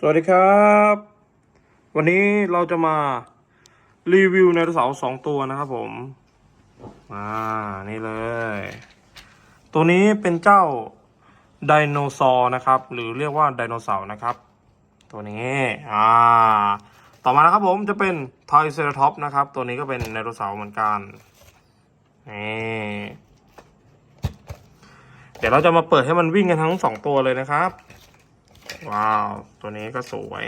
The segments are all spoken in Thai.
สวัสดีครับ วันนี้เราจะมารีวิวไดโนเสาร์สองตัวนะครับผมอ่านี่เลย ตัวนี้เป็นเจ้าไดโนเสาร์นะครับ หรือเรียกว่าไดโนเสาร์นะครับ ตัวนี้อ่าต่อมานะครับผมจะเป็นไทเซราทอปนะครับ ตัวนี้ก็เป็นไดโนเสาร์เหมือนกันนี่เดี๋ยวเราจะมาเปิดให้มันวิ่งกันทั้งสองตัวเลยนะครับ ว้าว ตัวนี้ก็สวย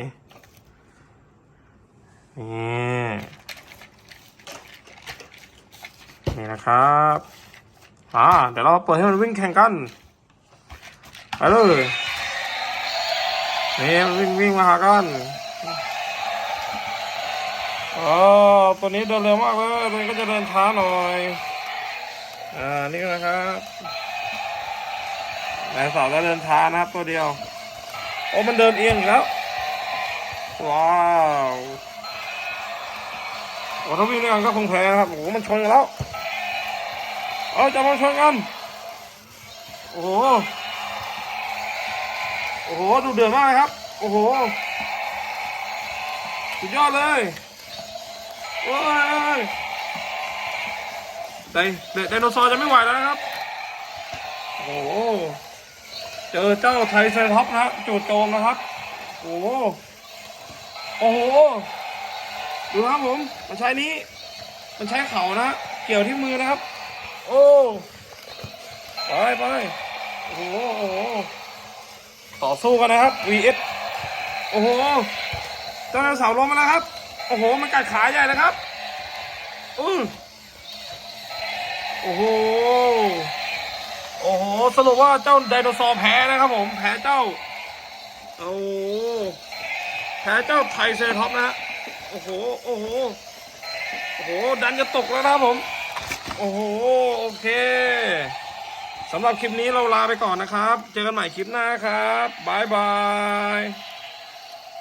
นี่นี่นะครับอ่าเดี๋ยวเราเปิดให้มันวิ่งแข่งกันไปเลยนี่วิ่งวิ่งมาหากันอ๋อตัวนี้เดินเร็วมากเลยตัวนี้ก็จะเดินช้าหน่อย อ่า นี่นะครับนายสาวก็เดินช้านะครับตัวเดียว โอ้มันเดินเอียงอีกแล้ว ว้าวโอ้ถ้าวิ่งด้วยกันก็คงแพ้นะครับโอ้โหมันชนกันแล้วเอาจะมาชนกัน โอ้โห โอ้โห ดูเดือดมากเลยครับ โอ้โห สุดยอดเลยโอ้ยไดไดไดโนเสาร์จะไม่ไหวแล้วนะครับ โอ้โห เจอเจ้าไทเซราทอปนะจู่โจมนะครับ โอ้โหโอ้โหดูครับผมมันใช้นี้ มันใช้เข่านะ เกี่ยวที่มือนะครับ โอ้ไปไปโอ้โหโอ้โหต่อสู้กันนะครับ vs โอ้โหเจ้าดโนเสาลงมาแล้วครับ โอ้โห มันกัดขาใหญ่เลยครับอือโอ้โห โอ้โห สรุปว่าเจ้าไดโนเสาร์แพ้นะครับผม แพ้เจ้า โอ้แพ้เจ้าไทเซราทอปนะฮะ โอ้โห โอ้โห โอ้โห ดันจะตกแล้วนะครับผม โอ้โห โอเค สำหรับคลิปนี้เราลาไปก่อนนะครับ เจอกันใหม่คลิปหน้าครับบายบาย